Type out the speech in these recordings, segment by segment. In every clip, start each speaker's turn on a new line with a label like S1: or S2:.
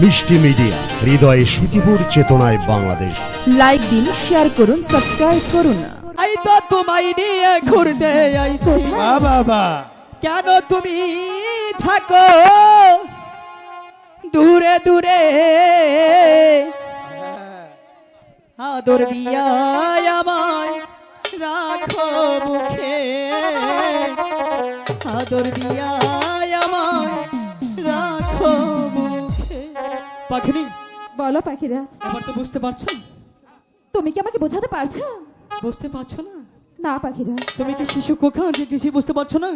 S1: মিষ্টি মিডিয়া হৃদয়ে সুখীপুর চেতনায় বাংলাদেশ।
S2: লাইক দিন শেয়ার করুন সাবস্ক্রাইব করুন।
S3: আই তো তোমায় নিয়ে ঘুরতে আইছি।
S4: বাবা।
S3: কেন তুমি থাকো? দূরে দূরে। আদর দিয়া আমায় রাখো মুখে। আদর দিয়া পাখিনি?
S5: বলো পাখিরাজ।
S3: এবার তো বুঝতে পারছ?
S5: তুমি কি আমাকে বোঝাতে পারছ?
S3: বুঝতে পারছ না?
S5: না পাখিরাজ।
S3: তুমি কি শিশু কোখা যে কিছু বুঝতে পারছ না?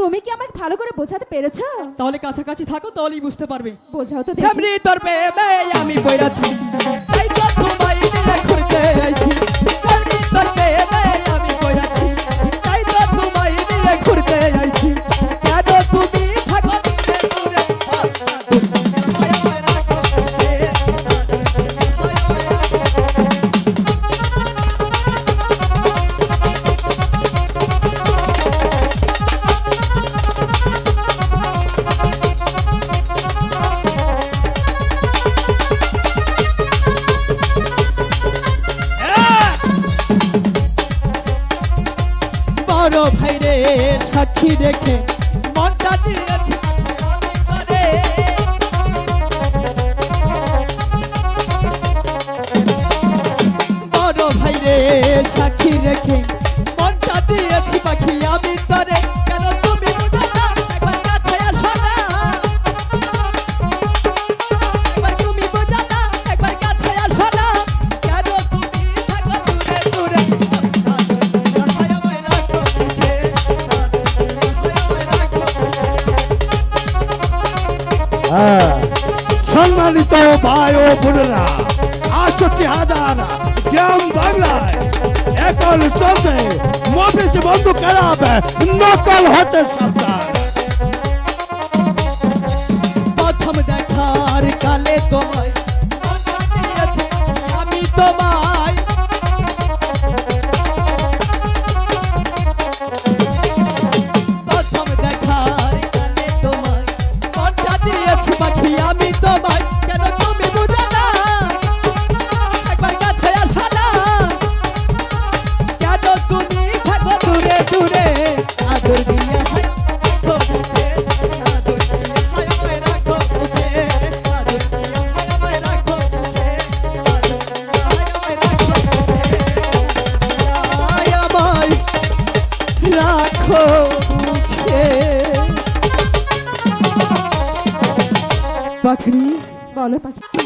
S5: তুমি কি আমাকে ভালো করে বোঝাতে পেরেছ?
S3: তাহলে কাছাকাছি থাকো তাহলেই বুঝতে পারবে।
S5: বোঝাও তো।
S3: সামনে তোর আমি পড়াছি। সাক্ষী দেখে। মনটা দিয়েছি বড় ভাই রে সাক্ষী রেখে
S4: সম্মানিত ভাই ও বোনেরা, আটষট্টি হাজার গ্রাম বাংলায় এখন চলছে, মফিজ বন্ধু খারাপ নকল হতে সাবধান
S3: পাখরি।
S5: বলো পাখি।